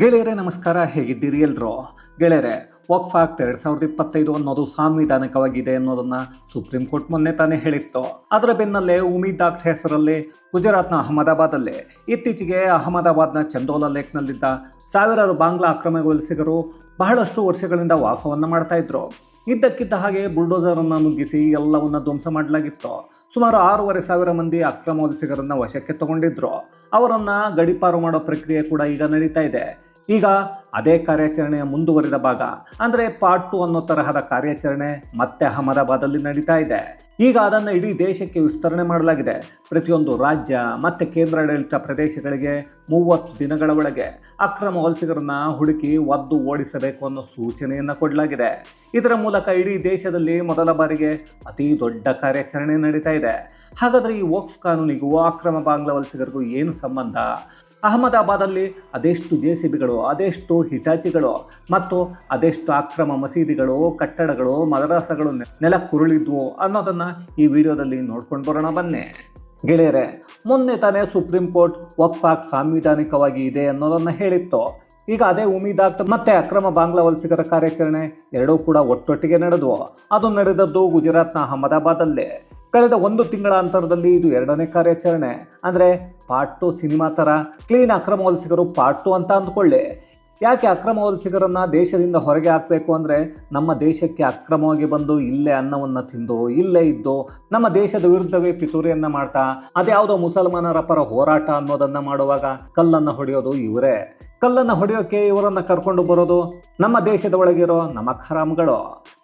ಗೆಳೆಯರೇ, ನಮಸ್ಕಾರ. ಹೇಗಿದ್ದೀರಿ ಎಲ್ರು? ಗೆಳೆಯರೇ ವಕ್ಫ್ ಆಕ್ಟ್ ಎರಡ್ ಸಾವಿರದ ಇಪ್ಪತ್ತೈದು ಅನ್ನೋದು ಸಾಂವಿಧಾನಿಕವಾಗಿದೆ ಅನ್ನೋದನ್ನ ಸುಪ್ರೀಂ ಕೋರ್ಟ್ ಮೊನ್ನೆ ತಾನೇ ಹೇಳಿತ್ತು. ಅದರ ಬೆನ್ನಲ್ಲೇ ಉಮೀದ್ ಆಕ್ಟ್ ಹೆಸರಲ್ಲಿ ಗುಜರಾತ್ನ ಅಹಮದಾಬಾದಲ್ಲಿ. ಇತ್ತೀಚೆಗೆ ಅಹಮದಾಬಾದ್ನ ಚಂದೋಲ ಲೇಕ್ನಲ್ಲಿದ್ದ ಸಾವಿರಾರು ಬಾಂಗ್ಲಾ ಅಕ್ರಮಗೊಳಿಸಿಗರು ಬಹಳಷ್ಟು ವರ್ಷಗಳಿಂದ ವಾಸವನ್ನ ಮಾಡ್ತಾ ಇದ್ರು. ಇದ್ದಕ್ಕಿದ್ದ ಹಾಗೆ ಬುಲ್ಡೋಸರ್ ಅನ್ನು ನುಗ್ಗಿಸಿ ಎಲ್ಲವನ್ನ ಧ್ವಂಸ ಮಾಡಲಾಗಿತ್ತು. ಸುಮಾರು ಆರೂವರೆ ಸಾವಿರ ಮಂದಿ ಅಕ್ರಮ ವಲಸಿಗರನ್ನ ವಶಕ್ಕೆ ತಗೊಂಡಿದ್ರು. ಅವರನ್ನ ಗಡಿಪಾರು ಮಾಡೋ ಪ್ರಕ್ರಿಯೆ ಕೂಡ ಈಗ ನಡೀತಾ ಇದೆ. ಈಗ ಅದೇ ಕಾರ್ಯಾಚರಣೆಯ ಮುಂದುವರಿದ ಭಾಗ, ಅಂದರೆ ಪಾರ್ಟ್ ಟು ಅನ್ನೋ ತರಹದ ಕಾರ್ಯಾಚರಣೆ ಮತ್ತೆ ಅಹಮದಾಬಾದಲ್ಲಿ ನಡೀತಾ ಇದೆ. ಈಗ ಅದನ್ನು ಇಡೀ ದೇಶಕ್ಕೆ ವಿಸ್ತರಣೆ ಮಾಡಲಾಗಿದೆ. ಪ್ರತಿಯೊಂದು ರಾಜ್ಯ ಮತ್ತು ಕೇಂದ್ರಾಡಳಿತ ಪ್ರದೇಶಗಳಿಗೆ ಮೂವತ್ತು ದಿನಗಳ ಒಳಗೆ ಅಕ್ರಮ ವಲಸಿಗರನ್ನ ಹುಡುಕಿ ಒದ್ದು ಓಡಿಸಬೇಕು ಅನ್ನೋ ಸೂಚನೆಯನ್ನು ಕೊಡಲಾಗಿದೆ. ಇದರ ಮೂಲಕ ಇಡೀ ದೇಶದಲ್ಲಿ ಮೊದಲ ಬಾರಿಗೆ ಅತಿ ದೊಡ್ಡ ಕಾರ್ಯಾಚರಣೆ ನಡೀತಾ ಇದೆ. ಹಾಗಾದರೆ ಈ ವೋಕ್ಸ್ ಕಾನೂನಿಗೂ ಅಕ್ರಮ ಬಾಂಗ್ಲಾ ವಲಸಿಗರಿಗೂ ಏನು ಸಂಬಂಧ? ಅಹಮದಾಬಾದಲ್ಲಿ ಅದೆಷ್ಟು ಜೆ ಸಿ ಬಿಗಳು, ಅದೆಷ್ಟು ಹಿಟಾಚಿಗಳು ಮತ್ತು ಅದೆಷ್ಟು ಅಕ್ರಮ ಮಸೀದಿಗಳು, ಕಟ್ಟಡಗಳು, ಮದರಾಸಗಳು ನೆಲಕ್ಕುರುಳಿದ್ವು ಅನ್ನೋದನ್ನು ಈ ವಿಡಿಯೋದಲ್ಲಿ ನೋಡ್ಕೊಂಡು ಬರೋಣ ಬನ್ನಿ. ಗೆಳೆಯರೆ, ಮೊನ್ನೆ ತಾನೇ ಸುಪ್ರೀಂ ಕೋರ್ಟ್ ವಕ್ಫ್ ಆಕ್ಟ್ ಸಾಂವಿಧಾನಿಕವಾಗಿ ಇದೆ ಅನ್ನೋದನ್ನು ಹೇಳಿತ್ತು. ಈಗ ಅದೇ ಉಮೀದ್ ಮತ್ತೆ ಅಕ್ರಮ ಬಾಂಗ್ಲಾ ವಲಸಿಗರ ಕಾರ್ಯಾಚರಣೆ ಎರಡೂ ಕೂಡ ಒಟ್ಟೊಟ್ಟಿಗೆ ನಡೆದವು. ಅದು ನಡೆದದ್ದು ಗುಜರಾತ್ನ ಅಹಮದಾಬಾದಲ್ಲೇ ಕಳೆದ ಒಂದು ತಿಂಗಳ ಅಂತರದಲ್ಲಿ ಇದು ಎರಡನೇ ಕಾರ್ಯಾಚರಣೆ. ಅಂದರೆ ಪಾರ್ಟ್ ಟು ಸಿನಿಮಾ ಥರ ಕ್ಲೀನ್ ಅಕ್ರಮ ವಲಸಿಗರು ಪಾರ್ಟ್ ಟು ಅಂತ ಅಂದ್ಕೊಳ್ಳಿ. ಯಾಕೆ ಅಕ್ರಮ ವಲಸಿಗರನ್ನು ದೇಶದಿಂದ ಹೊರಗೆ ಹಾಕಬೇಕು ಅಂದರೆ ನಮ್ಮ ದೇಶಕ್ಕೆ ಅಕ್ರಮವಾಗಿ ಬಂದು ಇಲ್ಲೇ ಅನ್ನವನ್ನು ತಿಂದು, ಇಲ್ಲೇ ಇದ್ದು, ನಮ್ಮ ದೇಶದ ವಿರುದ್ಧವೇ ಪಿತೂರಿಯನ್ನ ಮಾಡ್ತಾ, ಅದ್ಯಾವುದೋ ಮುಸಲ್ಮಾನರ ಪರ ಹೋರಾಟ ಅನ್ನೋದನ್ನ ಮಾಡುವಾಗ ಕಲ್ಲನ್ನು ಹೊಡೆಯೋದು ಇವರೇ. ಕಲ್ಲನ್ನು ಹೊಡೆಯೋಕೆ ಇವರನ್ನು ಕರ್ಕೊಂಡು ಬರೋದು ನಮ್ಮ ದೇಶದ ಒಳಗಿರೋ ನಮ್ಮ ಹರಾಮ್ಗಳು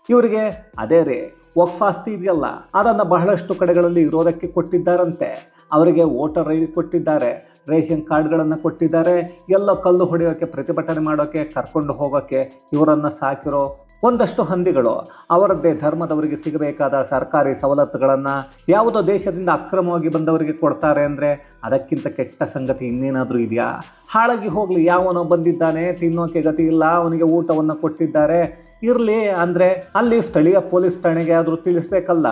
ಇವರಿಗೆ ಅದೇ ರೀ, ವಕ್ಫ್ ಆಸ್ತಿ ಇದೆಯಲ್ಲ, ಅದನ್ನು ಬಹಳಷ್ಟು ಕಡೆಗಳಲ್ಲಿ ಇರೋದಕ್ಕೆ ಕೊಟ್ಟಿದ್ದಾರಂತೆ. ಅವರಿಗೆ ವೋಟರ್ ಐ ಕೊಟ್ಟಿದ್ದಾರೆ. ರೇಷನ್ ಕಾರ್ಡ್ಗಳನ್ನು ಕೊಟ್ಟಿದ್ದಾರೆ. ಎಲ್ಲ ಕಲ್ಲು ಹೊಡೆಯೋಕ್ಕೆ ಪ್ರತಿಭಟನೆ ಮಾಡೋಕ್ಕೆ ಕರ್ಕೊಂಡು ಹೋಗೋಕ್ಕೆ ಇವರನ್ನು ಸಾಕಿರೋ ಒಂದಷ್ಟು ಹಂದಿಗಳು. ಅವರದ್ದೇ ಧರ್ಮದವರಿಗೆ ಸಿಗಬೇಕಾದ ಸರ್ಕಾರಿ ಸವಲತ್ತುಗಳನ್ನು ಯಾವುದೋ ದೇಶದಿಂದ ಅಕ್ರಮವಾಗಿ ಬಂದವರಿಗೆ ಕೊಡ್ತಾರೆ ಅಂದರೆ ಅದಕ್ಕಿಂತ ಕೆಟ್ಟ ಸಂಗತಿ ಇನ್ನೇನಾದರೂ ಇದೆಯಾ? ಹಾಳಾಗಿ ಹೋಗಲಿ, ಯಾವನೋ ಬಂದಿದ್ದಾನೆ, ತಿನ್ನೋಕೆ ಗತಿ ಇಲ್ಲ, ಅವನಿಗೆ ಊಟವನ್ನು ಕೊಟ್ಟಿದ್ದಾರೆ. ಇರಲಿ ಅಂದರೆ ಅಲ್ಲಿ ಸ್ಥಳೀಯ ಪೊಲೀಸ್ ಠಾಣೆಗೆ ಆದರೂ ತಿಳಿಸ್ಬೇಕಲ್ಲ.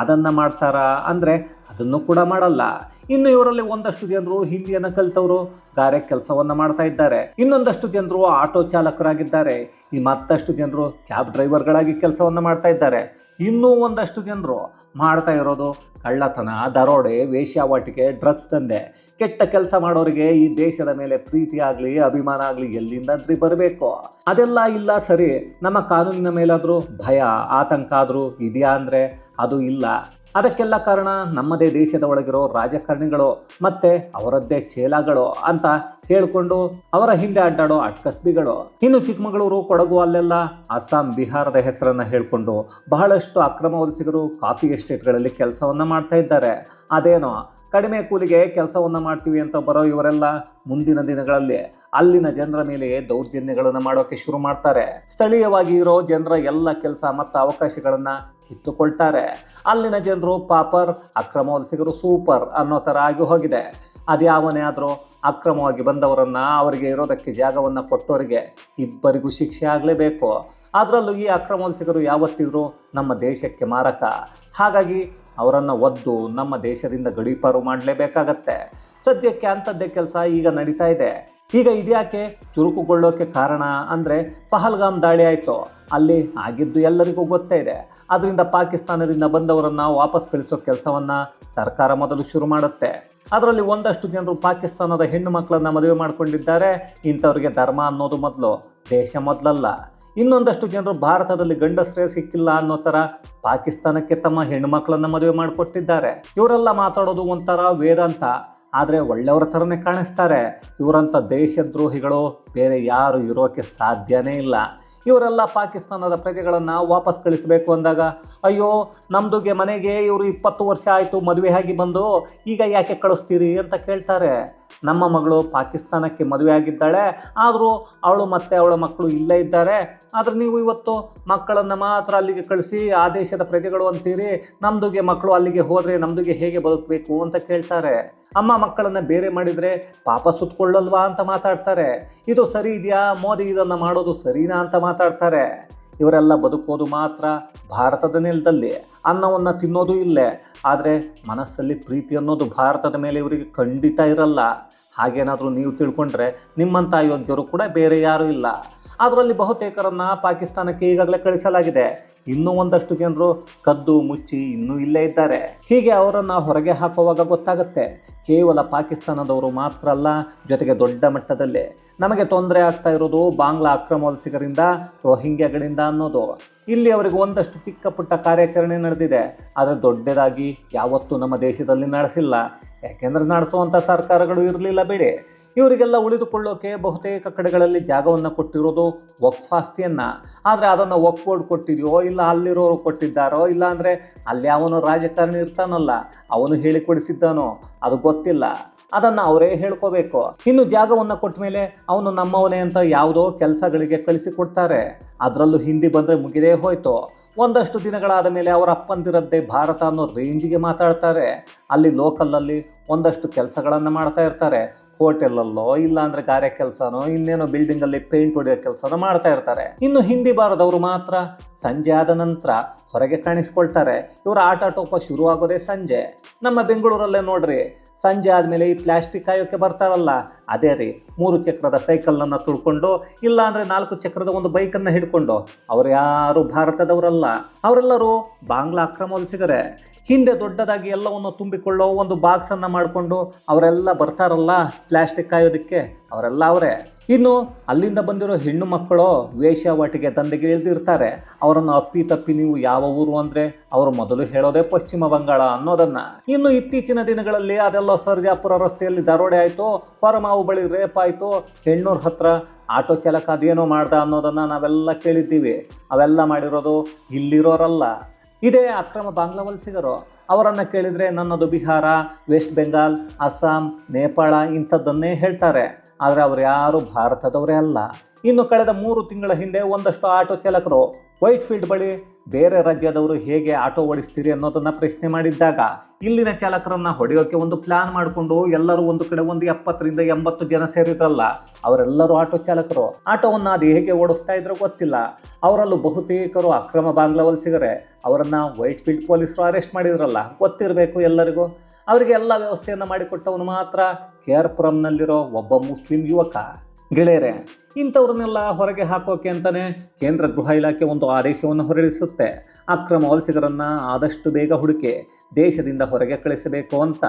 ಅದನ್ನು ಮಾಡ್ತಾರಾ? ಅಂದರೆ ಅದನ್ನು ಕೂಡ ಮಾಡಲ್ಲ. ಇನ್ನು ಇವರಲ್ಲಿ ಒಂದಷ್ಟು ಜನರು ಹಿಂದಿಯನ್ನು ಕಲಿತವರು, ಗಾರೆ ಕೆಲಸವನ್ನು ಮಾಡ್ತಾ ಇದ್ದಾರೆ. ಇನ್ನೊಂದಷ್ಟು ಜನರು ಆಟೋ ಚಾಲಕರಾಗಿದ್ದಾರೆ. ಈ ಮತ್ತಷ್ಟು ಜನರು ಕ್ಯಾಬ್ ಡ್ರೈವರ್ಗಳಾಗಿ ಕೆಲಸವನ್ನು ಮಾಡ್ತಾ ಇದ್ದಾರೆ. ಇನ್ನೂ ಒಂದಷ್ಟು ಜನರು ಮಾಡ್ತಾ ಇರೋದು ಕಳ್ಳತನ. ದರೋಡೆ ವೇಶ್ಯಾವಾಟಿಕೆ ಡ್ರಗ್ಸ್ ದಂಧೆ. ಕೆಟ್ಟ ಕೆಲಸ ಮಾಡೋರಿಗೆ ಈ ದೇಶದ ಮೇಲೆ ಪ್ರೀತಿ ಆಗಲಿ, ಅಭಿಮಾನ ಆಗಲಿ ಎಲ್ಲಿಂದಾದ್ರಿ ಬರಬೇಕು. ಅದೆಲ್ಲ ಇಲ್ಲ ಸರಿ. ನಮ್ಮ ಕಾನೂನಿನ ಮೇಲಾದರೂ ಭಯ, ಆತಂಕ ಆದರೂ ಇದೆಯಾ ಅಂದರೆ? ಅದು ಇಲ್ಲ. ಅದಕ್ಕೆಲ್ಲ ಕಾರಣ ನಮ್ಮದೇ ದೇಶದ ಒಳಗಿರೋ ರಾಜಕಾರಣಿಗಳು ಮತ್ತೆ ಅವರದ್ದೇ ಚೇಲಾಗಳು ಅಂತ ಹೇಳ್ಕೊಂಡು ಅವರ ಹಿಂದೆ ಅಡ್ಡಾಡೋ ಅಟ್ಕಸ್ಬಿಗಳು. ಇನ್ನು ಚಿಕ್ಕಮಗಳೂರು, ಕೊಡಗು ಅಲ್ಲೆಲ್ಲ ಅಸ್ಸಾಂ, ಬಿಹಾರದ ಹೆಸರನ್ನ ಹೇಳ್ಕೊಂಡು ಬಹಳಷ್ಟು ಅಕ್ರಮ ವಲಸಿಗರು ಕಾಫಿ ಎಸ್ಟೇಟ್ಗಳಲ್ಲಿ ಕೆಲಸವನ್ನ ಮಾಡ್ತಾ ಇದ್ದಾರೆ. ಅದೇನೋ, ಕಡಿಮೆ ಕೂಲಿಗೆ ಕೆಲಸವನ್ನ ಮಾಡ್ತೀವಿ ಅಂತ ಬರೋ ಇವರೆಲ್ಲ ಮುಂದಿನ ದಿನಗಳಲ್ಲಿ ಅಲ್ಲಿನ ಜನರ ಮೇಲೆ ದೌರ್ಜನ್ಯಗಳನ್ನು ಮಾಡೋಕೆ ಶುರು ಮಾಡ್ತಾರೆ. ಸ್ಥಳೀಯವಾಗಿ ಇರೋ ಜನರ ಎಲ್ಲ ಕೆಲಸ ಮತ್ತು ಅವಕಾಶಗಳನ್ನ ಕಿತ್ತುಕೊಳ್ತಾರೆ. ಅಲ್ಲಿನ ಜನರು ಪಾಪರ್ ಅಕ್ರಮ ವಲಸಿಗರು ಸೂಪರ್ ಅನ್ನೋ ಥರ ಆಗಿ ಹೋಗಿದೆ. ಅದ್ಯಾವನೇ ಆದರೂ ಅಕ್ರಮವಾಗಿ ಬಂದವರನ್ನ ಅವರಿಗೆ ಇರೋದಕ್ಕೆ ಜಾಗವನ್ನು ಕೊಟ್ಟವರಿಗೆ ಇಬ್ಬರಿಗೂ ಶಿಕ್ಷೆ ಆಗಲೇಬೇಕು. ಅದರಲ್ಲೂ ಈ ಅಕ್ರಮ ವಲಸಿಗರು ಯಾವತ್ತಿದ್ರೂ ನಮ್ಮ ದೇಶಕ್ಕೆ ಮಾರಕ. ಹಾಗಾಗಿ ಅವರನ್ನು ಒದ್ದು ನಮ್ಮ ದೇಶದಿಂದ ಗಡೀಪಾರು ಮಾಡಲೇಬೇಕಾಗತ್ತೆ. ಸದ್ಯಕ್ಕೆ ಅಂಥದ್ದೇ ಕೆಲಸ ಈಗ ನಡೀತಾ ಇದೆ. ಈಗ ಇದ್ಯಾಕೆ ಚುರುಕುಗೊಳ್ಳೋಕೆ ಕಾರಣ ಅಂದರೆ ಪಹಲ್ಗಾಮ್ ದಾಳಿ ಆಯಿತು. ಅಲ್ಲಿ ಆಗಿದ್ದು ಎಲ್ಲರಿಗೂ ಗೊತ್ತೇ ಇದೆ. ಅದರಿಂದ ಪಾಕಿಸ್ತಾನದಿಂದ ಬಂದವರನ್ನು ವಾಪಸ್ ಕಳಿಸೋ ಕೆಲಸವನ್ನು ಸರ್ಕಾರ ಮೊದಲು ಶುರು ಮಾಡುತ್ತೆ. ಅದರಲ್ಲಿ ಒಂದಷ್ಟು ಜನರು ಪಾಕಿಸ್ತಾನದ ಹೆಣ್ಣು ಮಕ್ಕಳನ್ನ ಮದುವೆ ಮಾಡಿಕೊಂಡಿದ್ದಾರೆ. ಇಂಥವ್ರಿಗೆ ಧರ್ಮ ಅನ್ನೋದು ಮೊದಲು, ದೇಶ ಮೊದಲಲ್ಲ. ಇನ್ನೊಂದಷ್ಟು ಜನರು ಭಾರತದಲ್ಲಿ ಗಂಡಸ್ರೇ ಸಿಕ್ಕಿಲ್ಲ ಅನ್ನೋ ಥರ ಪಾಕಿಸ್ತಾನಕ್ಕೆ ತಮ್ಮ ಹೆಣ್ಣು ಮಕ್ಕಳನ್ನ ಮದುವೆ ಮಾಡಿಕೊಟ್ಟಿದ್ದಾರೆ. ಇವರೆಲ್ಲ ಮಾತಾಡೋದು ಒಂಥರ ವೇದಾಂತ. ಆದರೆ ಒಳ್ಳೆಯವರ ಥರನೇ ಕಾಣಿಸ್ತಾರೆ. ಇವರಂಥ ದೇಶದ್ರೋಹಿಗಳು ಬೇರೆ ಯಾರು ಇರೋಕ್ಕೆ ಸಾಧ್ಯನೇ ಇಲ್ಲ. ಇವರೆಲ್ಲ ಪಾಕಿಸ್ತಾನದ ಪ್ರಜೆಗಳನ್ನು ವಾಪಸ್ ಕಳಿಸಬೇಕು ಅಂದಾಗ, ಅಯ್ಯೋ, ನಮ್ದುಗೆ ಮನೆಗೆ ಇವರು ಇಪ್ಪತ್ತು ವರ್ಷ ಆಯಿತು, ಮದುವೆ ಆಗಿ ಬಂದು, ಈಗ ಯಾಕೆ ಕಳಿಸ್ತೀರಿ ಅಂತ ಕೇಳ್ತಾರೆ. ನಮ್ಮ ಮಗಳು ಪಾಕಿಸ್ತಾನಕ್ಕೆ ಮದುವೆ ಆಗಿದ್ದಾಳೆ ಆದರೂ ಅವಳು ಮತ್ತೆ ಅವಳ ಮಕ್ಕಳು ಇಲ್ಲೇ ಇದ್ದಾರೆ. ಆದರೆ ನೀವು ಇವತ್ತು ಮಕ್ಕಳನ್ನು ಮಾತ್ರ ಅಲ್ಲಿಗೆ ಕಳಿಸಿ, ಆ ದೇಶದ ಪ್ರಜೆಗಳು ಅಂತೀರಿ, ನಮ್ದುಗೆ ಮಕ್ಕಳು ಅಲ್ಲಿಗೆ ಹೋದರೆ ನಮ್ದುಗೆ ಹೇಗೆ ಬದುಕಬೇಕು ಅಂತ ಕೇಳ್ತಾರೆ. ಅಮ್ಮ ಮಕ್ಕಳನ್ನು ಬೇರೆ ಮಾಡಿದರೆ ಪಾಪ ಸುತ್ತಕೊಳ್ಳಲ್ವಾ ಅಂತ ಮಾತಾಡ್ತಾರೆ. ಇದು ಸರಿ ಇದೆಯಾ? ಮೋದಿ ಇದನ್ನು ಮಾಡೋದು ಸರಿನಾ ಅಂತ ಮಾತಾಡ್ತಾರೆ. ಇವರೆಲ್ಲ ಬದುಕೋದು ಮಾತ್ರ ಭಾರತದ ನೆಲದಲ್ಲಿ. ಅನ್ನವನ್ನು ತಿನ್ನೋದು ಇಲ್ಲೇ. ಆದರೆ ಮನಸ್ಸಲ್ಲಿ ಪ್ರೀತಿ ಅನ್ನೋದು ಭಾರತದ ಮೇಲೆ ಇವರಿಗೆ ಖಂಡಿತ ಇರಲ್ಲ. ಹಾಗೇನಾದರೂ ನೀವು ತಿಳ್ಕೊಂಡ್ರೆ ನಿಮ್ಮಂಥ ಯೋಗ್ಯರು ಕೂಡ ಬೇರೆ ಯಾರೂ ಇಲ್ಲ. ಅದರಲ್ಲಿ ಬಹುತೇಕರನ್ನು ಪಾಕಿಸ್ತಾನಕ್ಕೆ ಈಗಾಗಲೇ ಕಳಿಸಲಾಗಿದೆ. ಇನ್ನೂ ಒಂದಷ್ಟು ಜನರು ಕದ್ದು ಮುಚ್ಚಿ ಇನ್ನೂ ಇಲ್ಲೇ ಇದ್ದಾರೆ. ಹೀಗೆ ಅವರನ್ನು ಹೊರಗೆ ಹಾಕುವಾಗ ಗೊತ್ತಾಗುತ್ತೆ. ಕೇವಲ ಪಾಕಿಸ್ತಾನದವರು ಮಾತ್ರ ಅಲ್ಲ, ಜೊತೆಗೆ ದೊಡ್ಡ ಮಟ್ಟದಲ್ಲಿ. ನಮಗೆ ತೊಂದರೆ ಆಗ್ತಾ ಇರೋದು ಬಾಂಗ್ಲಾ ಅಕ್ರಮ ವಲಸಿಗರಿಂದ ರೋಹಿಂಗ್ಯಾಗಳಿಂದ ಅನ್ನೋದು. ಇಲ್ಲಿ ಅವರಿಗೆ ಒಂದಷ್ಟು ಚಿಕ್ಕ ಪುಟ್ಟ ಕಾರ್ಯಾಚರಣೆ ನಡೆದಿದೆ. ಆದರೆ ದೊಡ್ಡದಾಗಿ ಯಾವತ್ತೂ ನಮ್ಮ ದೇಶದಲ್ಲಿ ನಡೆಸಿಲ್ಲ. ಯಾಕೆಂದ್ರೆ ನಡೆಸುವಂಥ ಸರ್ಕಾರಗಳು ಇರಲಿಲ್ಲ ಬೇಡಿ. ಇವರಿಗೆಲ್ಲ ಉಳಿದುಕೊಳ್ಳೋಕೆ ಬಹುತೇಕ ಕಡೆಗಳಲ್ಲಿ ಜಾಗವನ್ನು ಕೊಟ್ಟಿರೋದು ವಕ್ಫ್ ಆಸ್ತಿಯನ್ನ. ಆದರೆ ಅದನ್ನು ವಕ್ ಬೋರ್ಡ್ ಕೊಟ್ಟಿದೆಯೋ, ಇಲ್ಲ ಅಲ್ಲಿರೋರು ಕೊಟ್ಟಿದ್ದಾರೋ, ಇಲ್ಲ ಅಂದರೆ ಅಲ್ಲಿ ಅವನು ರಾಜಕಾರಣಿ ಇರ್ತಾನಲ್ಲ, ಅವನು ಹೇಳಿಕೊಡಿಸಿದ್ದಾನೋ, ಅದು ಗೊತ್ತಿಲ್ಲ. ಅದನ್ನು ಅವರೇ ಹೇಳ್ಕೋಬೇಕು. ಇನ್ನು ಜಾಗವನ್ನು ಕೊಟ್ಟ ಮೇಲೆ ಅವನು ನಮ್ಮವನೇ ಅಂತ ಯಾವುದೋ ಕೆಲಸಗಳಿಗೆ ಕಳಿಸಿಕೊಡ್ತಾರೆ. ಅದರಲ್ಲೂ ಹಿಂದಿ ಬಂದರೆ ಮುಗಿದೇ ಹೋಯ್ತು. ಒಂದಷ್ಟು ದಿನಗಳಾದ ಮೇಲೆ ಅವರ ಅಪ್ಪಂದಿರದ್ದೇ ಭಾರತ ಅನ್ನೋ ರೇಂಜಿಗೆ ಮಾತಾಡ್ತಾರೆ. ಅಲ್ಲಿ ಲೋಕಲಲ್ಲಿ ಒಂದಷ್ಟು ಕೆಲಸಗಳನ್ನು ಮಾಡ್ತಾ ಇರ್ತಾರೆ. ಹೋಟೆಲಲ್ಲೋ ಇಲ್ಲಾಂದ್ರೆ ಗಾರೆ ಕೆಲಸನೋ ಇನ್ನೇನೋ ಬಿಲ್ಡಿಂಗ್ ಅಲ್ಲಿ ಪೇಂಟ್ ಹೊಡೆಯೋ ಕೆಲಸನೋ ಮಾಡ್ತಾ ಇರ್ತಾರೆ. ಇನ್ನು ಹಿಂದಿ ಬಾರದವರು ಮಾತ್ರ ಸಂಜೆ ಆದ ನಂತರ ಹೊರಗೆ ಕಾಣಿಸ್ಕೊಳ್ತಾರೆ. ಇವರ ಆಟ ಟೋಪ ಶುರುವಾಗೋದೇ ಸಂಜೆ. ನಮ್ಮ ಬೆಂಗಳೂರಲ್ಲೇ ನೋಡ್ರಿ ಸಂಜೆ ಆದಮೇಲೆ ಈ ಪ್ಲಾಸ್ಟಿಕ್ ಕಾಯೋಕ್ಕೆ ಬರ್ತಾರಲ್ಲ, ಅದೇ ರೀ, ಮೂರು ಚಕ್ರದ ಸೈಕಲನ್ನು ತುಳ್ಕೊಂಡು, ಇಲ್ಲಾಂದರೆ ನಾಲ್ಕು ಚಕ್ರದ ಒಂದು ಬೈಕನ್ನು ಹಿಡ್ಕೊಂಡು. ಅವ್ರು ಯಾರು ಭಾರತದವರಲ್ಲ. ಅವರೆಲ್ಲರೂ ಬಾಂಗ್ಲಾ ಅಕ್ರಮ ವಲಸಿಗರೇ ಹಿಂದೆ ದೊಡ್ಡದಾಗಿ ಎಲ್ಲವನ್ನು ತುಂಬಿಕೊಳ್ಳೋ ಒಂದು ಬಾಕ್ಸನ್ನು ಮಾಡಿಕೊಂಡು ಅವರೆಲ್ಲ ಬರ್ತಾರಲ್ಲ ಪ್ಲಾಸ್ಟಿಕ್ ಕಾಯೋದಕ್ಕೆ, ಅವರೆಲ್ಲ ಅವರೇ. ಇನ್ನು ಅಲ್ಲಿಂದ ಬಂದಿರೋ ಹೆಣ್ಣು ಮಕ್ಕಳು ವೇಷವಾಟಿಗೆ ದಂಧೆಗೆ ಇಳಿದಿರ್ತಾರೆ. ಅವರನ್ನು ಅಪ್ಪಿ ತಪ್ಪಿ ನೀವು ಯಾವ ಊರು ಅಂದರೆ ಅವರು ಮೊದಲು ಹೇಳೋದೇ ಪಶ್ಚಿಮ ಬಂಗಾಳ ಅನ್ನೋದನ್ನು. ಇನ್ನು ಇತ್ತೀಚಿನ ದಿನಗಳಲ್ಲಿ ಅದೆಲ್ಲ ಸರ್ಜಾಪುರ ರಸ್ತೆಯಲ್ಲಿ ದರೋಡೆ ಆಯಿತು, ಹೊರಮಾವು ಬಳಿ ರೇಪ್ ಆಯಿತು, ಹೆಣ್ಣೂರ ಹತ್ರ ಆಟೋ ಚಾಲಕ ಅದೇನೋ ಮಾಡ್ದ ಅನ್ನೋದನ್ನು ನಾವೆಲ್ಲ ಕೇಳಿದ್ದೀವಿ. ಅವೆಲ್ಲ ಮಾಡಿರೋದು ಇಲ್ಲಿರೋರಲ್ಲ. ಇದೇ ಅಕ್ರಮ ಬಾಂಗ್ಲಾ ವಲಸಿಗರು ಅವರನ್ನು ಕೇಳಿದರೆ ನನ್ನದು ಬಿಹಾರ, ವೆಸ್ಟ್ ಬೆಂಗಾಲ್, ಅಸ್ಸಾಂ, ನೇಪಾಳ ಇಂಥದ್ದನ್ನೇ ಹೇಳ್ತಾರೆ. ಆದರೆ ಅವರು ಯಾರು ಭಾರತದವರೇ ಅಲ್ಲ. ಇನ್ನು ಕಳೆದ ಮೂರು ತಿಂಗಳ ಹಿಂದೆ ಒಂದಷ್ಟು ಆಟೋ ಚಾಲಕರು ವೈಟ್ ಫೀಲ್ಡ್ ಬಳಿ ಬೇರೆ ರಾಜ್ಯದವರು ಹೇಗೆ ಆಟೋ ಓಡಿಸ್ತೀರಿ ಅನ್ನೋದನ್ನ ಪ್ರಶ್ನೆ ಮಾಡಿದ್ದಾಗ, ಇಲ್ಲಿನ ಚಾಲಕರನ್ನ ಹೊಡೆಯೋಕೆ ಒಂದು ಪ್ಲಾನ್ ಮಾಡಿಕೊಂಡು ಎಲ್ಲರೂ ಒಂದು ಕಡೆ ಒಂದು ಎಪ್ಪತ್ತರಿಂದ ಎಂಬತ್ತು ಜನ ಸೇರಿದ್ರಲ್ಲ, ಅವರೆಲ್ಲರೂ ಆಟೋ ಚಾಲಕರು. ಆಟೋವನ್ನು ಅದು ಹೇಗೆ ಓಡಿಸ್ತಾ ಇದ್ರೋ ಗೊತ್ತಿಲ್ಲ. ಅವರಲ್ಲೂ ಬಹುತೇಕರು ಅಕ್ರಮ ಬಾಂಗ್ಲಾ ವಲಸಿಗರೆ ಅವರನ್ನು ವೈಟ್ ಫೀಲ್ಡ್ ಪೊಲೀಸರು ಅರೆಸ್ಟ್ ಮಾಡಿದ್ರಲ್ಲ, ಗೊತ್ತಿರಬೇಕು ಎಲ್ಲರಿಗೂ. ಅವರಿಗೆ ಎಲ್ಲ ವ್ಯವಸ್ಥೆಯನ್ನು ಮಾಡಿಕೊಟ್ಟವನು ಮಾತ್ರ ಕೆ ಆರ್ ಪುರಂನಲ್ಲಿರೋ ಒಬ್ಬ ಮುಸ್ಲಿಂ ಯುವಕ. ಗೆಳೆಯರೆ ಇಂಥವ್ರನ್ನೆಲ್ಲ ಹೊರಗೆ ಹಾಕೋಕೆ ಅಂತಾನೆ ಕೇಂದ್ರ ಗೃಹ ಇಲಾಖೆ ಒಂದು ಆದೇಶವನ್ನು ಹೊರಡಿಸುತ್ತೆ. ಅಕ್ರಮ ವಲಸಿಗರನ್ನು ಆದಷ್ಟು ಬೇಗ ಹುಡುಕಿ ದೇಶದಿಂದ ಹೊರಗೆ ಕಳಿಸಬೇಕು ಅಂತ.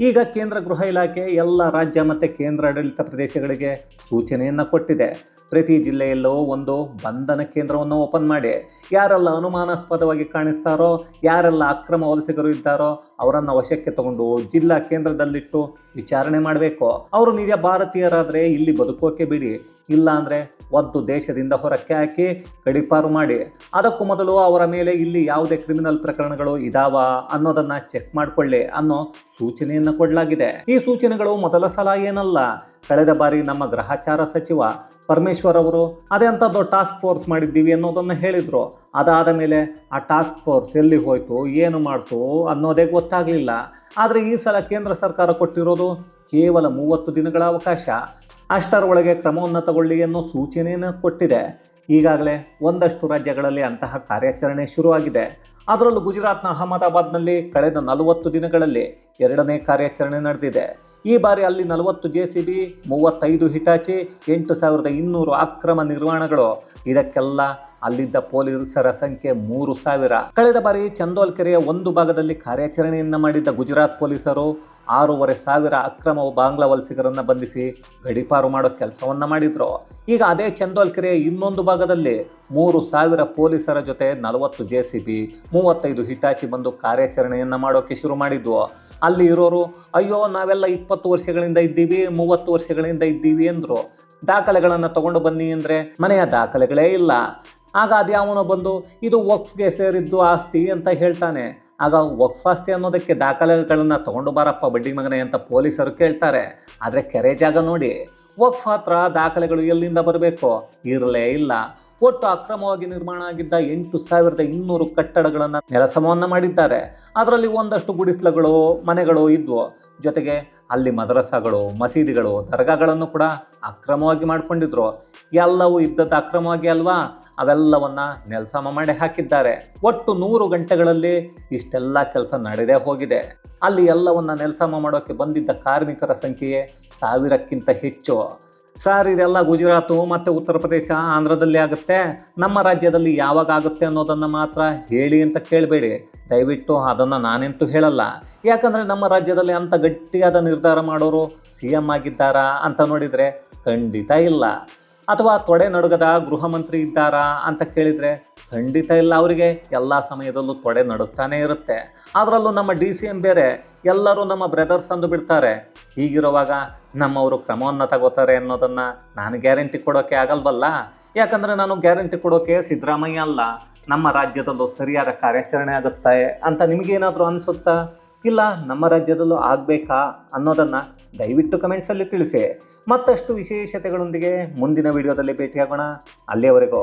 ಈಗ ಕೇಂದ್ರ ಗೃಹ ಇಲಾಖೆ ಎಲ್ಲ ರಾಜ್ಯ ಮತ್ತು ಕೇಂದ್ರಾಡಳಿತ ಪ್ರದೇಶಗಳಿಗೆ ಸೂಚನೆಯನ್ನು ಕೊಟ್ಟಿದೆ. ಪ್ರತಿ ಜಿಲ್ಲೆಯಲ್ಲೂ ಒಂದು ಬಂಧನ ಕೇಂದ್ರವನ್ನು ಓಪನ್ ಮಾಡಿ. ಯಾರೆಲ್ಲ ಅನುಮಾನಾಸ್ಪದವಾಗಿ ಕಾಣಿಸ್ತಾರೋ, ಯಾರೆಲ್ಲ ಅಕ್ರಮ ವಲಸಿಗರು ಇದ್ದಾರೋ ಅವರನ್ನು ವಶಕ್ಕೆ ತಗೊಂಡು ಜಿಲ್ಲಾ ಕೇಂದ್ರದಲ್ಲಿಟ್ಟು ವಿಚಾರಣೆ ಮಾಡಬೇಕು. ಅವರು ನಿಜ ಭಾರತೀಯರಾದರೆ ಇಲ್ಲಿ ಬದುಕೋಕೆ ಬಿಡಿ. ಇಲ್ಲ ಅಂದರೆ ಒದ್ದು ದೇಶದಿಂದ ಹೊರಕ್ಕೆ ಹಾಕಿ ಗಡಿಪಾರು ಮಾಡಿ. ಅದಕ್ಕೂ ಮೊದಲು ಅವರ ಮೇಲೆ ಇಲ್ಲಿ ಯಾವುದೇ ಕ್ರಿಮಿನಲ್ ಪ್ರಕರಣಗಳು ಇದಾವ ಅನ್ನೋದನ್ನ ಚೆಕ್ ಮಾಡಿಕೊಳ್ಳಿ ಅನ್ನೋ ಸೂಚನೆಯನ್ನು ಕೊಡಲಾಗಿದೆ. ಈ ಸೂಚನೆಗಳು ಮೊದಲ ಸಲ ಏನಲ್ಲ. ಕಳೆದ ಬಾರಿ ನಮ್ಮ ಗ್ರಹಚಾರ ಸಚಿವ ಪರಮೇಶ್ವರ್ ಅವರು ಅದೇ ಅಂಥದ್ದು ಟಾಸ್ಕ್ ಫೋರ್ಸ್ ಮಾಡಿದ್ದೀವಿ ಅನ್ನೋದನ್ನು ಹೇಳಿದರು. ಅದಾದ ಮೇಲೆ ಆ ಟಾಸ್ಕ್ ಫೋರ್ಸ್ ಎಲ್ಲಿ ಹೋಯ್ತು, ಏನು ಮಾಡ್ತು ಅನ್ನೋದೇ ಗೊತ್ತಾಗಲಿಲ್ಲ. ಆದರೆ ಈ ಸಲ ಕೇಂದ್ರ ಸರ್ಕಾರ ಕೊಟ್ಟಿರೋದು ಕೇವಲ ಮೂವತ್ತು ದಿನಗಳ ಅವಕಾಶ. ಅಷ್ಟರೊಳಗೆ ಕ್ರಮವನ್ನು ತಗೊಳ್ಳಿ ಅನ್ನೋ ಸೂಚನೆಯನ್ನು ಕೊಟ್ಟಿದೆ. ಈಗಾಗಲೇ ಒಂದಷ್ಟು ರಾಜ್ಯಗಳಲ್ಲಿ ಅಂತಹ ಕಾರ್ಯಾಚರಣೆ ಶುರುವಾಗಿದೆ. ಅದರಲ್ಲೂ ಗುಜರಾತ್ನ ಅಹಮದಾಬಾದ್ನಲ್ಲಿ ಕಳೆದ ನಲವತ್ತು ದಿನಗಳಲ್ಲಿ ಎರಡನೇ ಕಾರ್ಯಾಚರಣೆ ನಡೆದಿದೆ. ಈ ಬಾರಿ ಅಲ್ಲಿ ನಲವತ್ತು ಜೆ ಸಿ ಬಿ, ಮೂವತ್ತೈದು ಹಿಟಾಚಿ, ಎಂಟು ಸಾವಿರದ ಇನ್ನೂರು ಅಕ್ರಮ ನಿರ್ಮಾಣಗಳು ಇದಕ್ಕೆಲ್ಲ ಅಲ್ಲಿದ್ದ ಪೊಲೀಸರ ಸಂಖ್ಯೆ ಮೂರು ಸಾವಿರ. ಕಳೆದ ಬಾರಿ ಚಂದೋಲ್ ಕೆರೆಯ ಒಂದು ಭಾಗದಲ್ಲಿ ಕಾರ್ಯಾಚರಣೆಯನ್ನು ಮಾಡಿದ್ದ ಗುಜರಾತ್ ಪೊಲೀಸರು ಆರೂವರೆ ಸಾವಿರ ಅಕ್ರಮ ಬಾಂಗ್ಲಾ ವಲಸಿಗರನ್ನ ಬಂಧಿಸಿ ಗಡಿಪಾರು ಮಾಡೋ ಕೆಲಸವನ್ನ ಮಾಡಿದ್ರು. ಈಗ ಅದೇ ಚಂದೋಲ್ ಕೆರೆಯ ಇನ್ನೊಂದು ಭಾಗದಲ್ಲಿ ಮೂರು ಸಾವಿರ ಪೊಲೀಸರ ಜೊತೆ ನಲವತ್ತು ಜೆ ಸಿ ಬಿ, ಮೂವತ್ತೈದು ಹಿಟಾಚಿ ಬಂದು ಕಾರ್ಯಾಚರಣೆಯನ್ನು ಮಾಡೋಕೆ ಶುರು ಮಾಡಿದ್ವು. ಅಲ್ಲಿ ಇರೋರು, ಅಯ್ಯೋ, ನಾವೆಲ್ಲ ಇಪ್ಪತ್ತು ವರ್ಷಗಳಿಂದ ಇದ್ದೀವಿ, ಮೂವತ್ತು ವರ್ಷಗಳಿಂದ ಇದ್ದೀವಿ ಅಂದರು. ದಾಖಲೆಗಳನ್ನು ತಗೊಂಡು ಬನ್ನಿ ಅಂದರೆ ಮನೆಯ ದಾಖಲೆಗಳೇ ಇಲ್ಲ. ಆಗ ಅದ್ಯಾವನೋ ಬಂದು, ಇದು ವಕ್ಫ್ಗೆ ಸೇರಿದ್ದು ಆಸ್ತಿ ಅಂತ ಹೇಳ್ತಾನೆ. ಆಗ ವಕ್ಫ್ ಆಸ್ತಿ ಅನ್ನೋದಕ್ಕೆ ದಾಖಲೆಗಳನ್ನು ತಗೊಂಡು ಬಾರಪ್ಪ ಬಡ್ಡಿ ಮಗನೇ ಅಂತ ಪೊಲೀಸರು ಕೇಳ್ತಾರೆ. ಆದರೆ ಕೆರೆ ಜಾಗ ನೋಡಿ, ವಕ್ಫ್ ಹತ್ರ ದಾಖಲೆಗಳು ಎಲ್ಲಿಂದ ಬರಬೇಕು? ಇರಲೇ ಇಲ್ಲ. ಒಟ್ಟು ಅಕ್ರಮವಾಗಿ ನಿರ್ಮಾಣ ಆಗಿದ್ದ ಎಂಟು ಸಾವಿರದ ಇನ್ನೂರು ಕಟ್ಟಡಗಳನ್ನು ನೆಲಸಮವನ್ನು ಮಾಡಿದ್ದಾರೆ. ಅದರಲ್ಲಿ ಒಂದಷ್ಟು ಗುಡಿಸಲುಗಳು, ಮನೆಗಳು ಇದ್ವು. ಜೊತೆಗೆ ಅಲ್ಲಿ ಮದ್ರಸಾಗಳು, ಮಸೀದಿಗಳು, ದರ್ಗಾಗಳನ್ನು ಕೂಡ ಅಕ್ರಮವಾಗಿ ಮಾಡಿಕೊಂಡಿದ್ರು. ಎಲ್ಲವೂ ಇದ್ದದ್ದು ಅಕ್ರಮವಾಗಿ ಅಲ್ವಾ? ಅವೆಲ್ಲವನ್ನ ನೆಲಸಮ ಮಾಡಿ ಹಾಕಿದ್ದಾರೆ. ಒಟ್ಟು ನೂರು ಗಂಟೆಗಳಲ್ಲಿ ಇಷ್ಟೆಲ್ಲ ಕೆಲಸ ನಡೆದೇ ಹೋಗಿದೆ. ಅಲ್ಲಿ ಎಲ್ಲವನ್ನ ನೆಲಸಮ ಮಾಡೋಕ್ಕೆ ಬಂದಿದ್ದ ಕಾರ್ಮಿಕರ ಸಂಖ್ಯೆ ಸಾವಿರಕ್ಕಿಂತ ಹೆಚ್ಚು. ಸರ್ ಇದೆಲ್ಲ ಗುಜರಾತು, ಮತ್ತು ಉತ್ತರ ಪ್ರದೇಶ, ಆಂಧ್ರದಲ್ಲಿ ಆಗುತ್ತೆ. ನಮ್ಮ ರಾಜ್ಯದಲ್ಲಿ ಯಾವಾಗ ಆಗುತ್ತೆ ಅನ್ನೋದನ್ನು ಮಾತ್ರ ಹೇಳಿ ಅಂತ ಕೇಳಬೇಡಿ. ದಯವಿಟ್ಟು ಅದನ್ನು ನಾನೆಂತೂ ಹೇಳಲ್ಲ. ಯಾಕಂದರೆ ನಮ್ಮ ರಾಜ್ಯದಲ್ಲಿ ಅಂಥ ಗಟ್ಟಿಯಾದ ನಿರ್ಧಾರ ಮಾಡೋರು ಸಿ ಎಂ ಆಗಿದ್ದಾರಾ ಅಂತ ನೋಡಿದರೆ ಖಂಡಿತ ಇಲ್ಲ. ಅಥವಾ ತೊಡೆ ನಡುಗದ ಗೃಹ ಮಂತ್ರಿ ಇದ್ದಾರಾ ಅಂತ ಕೇಳಿದರೆ ಖಂಡಿತ ಇಲ್ಲ ಅವರಿಗೆ. ಎಲ್ಲ ಸಮಯದಲ್ಲೂ ತೊಡೆ ನಡುಗ್ತಾನೆ ಇರುತ್ತೆ. ಅದರಲ್ಲೂ ನಮ್ಮ ಡಿ ಸಿ ಎಂ ಬೇರೆ ಎಲ್ಲರೂ ನಮ್ಮ ಬ್ರದರ್ಸ್ ಅಂದು ಬಿಡ್ತಾರೆ. ಹೀಗಿರುವಾಗ ನಮ್ಮವರು ಕ್ರಮವನ್ನು ತಗೋತಾರೆ ಅನ್ನೋದನ್ನು ನಾನು ಗ್ಯಾರಂಟಿ ಕೊಡೋಕ್ಕೆ ಆಗಲ್ವಲ್ಲ? ಯಾಕಂದರೆ ನಾನು ಗ್ಯಾರಂಟಿ ಕೊಡೋಕ್ಕೆ ಸಿದ್ದರಾಮಯ್ಯ ಅಲ್ಲ. ನಮ್ಮ ರಾಜ್ಯದಲ್ಲೂ ಸರಿಯಾದ ಕಾರ್ಯಾಚರಣೆ ಆಗುತ್ತೆ ಅಂತ ನಿಮಗೇನಾದರೂ ಅನಿಸುತ್ತಾ? ಇಲ್ಲ, ನಮ್ಮ ರಾಜ್ಯದಲ್ಲೂ ಆಗಬೇಕಾ ಅನ್ನೋದನ್ನು ದಯವಿಟ್ಟು ಕಮೆಂಟ್ಸಲ್ಲಿ ತಿಳಿಸಿ. ಮತ್ತಷ್ಟು ವಿಶೇಷತೆಗಳೊಂದಿಗೆ ಮುಂದಿನ ವಿಡಿಯೋದಲ್ಲಿ ಭೇಟಿಯಾಗೋಣ. ಅಲ್ಲಿಯವರೆಗೂ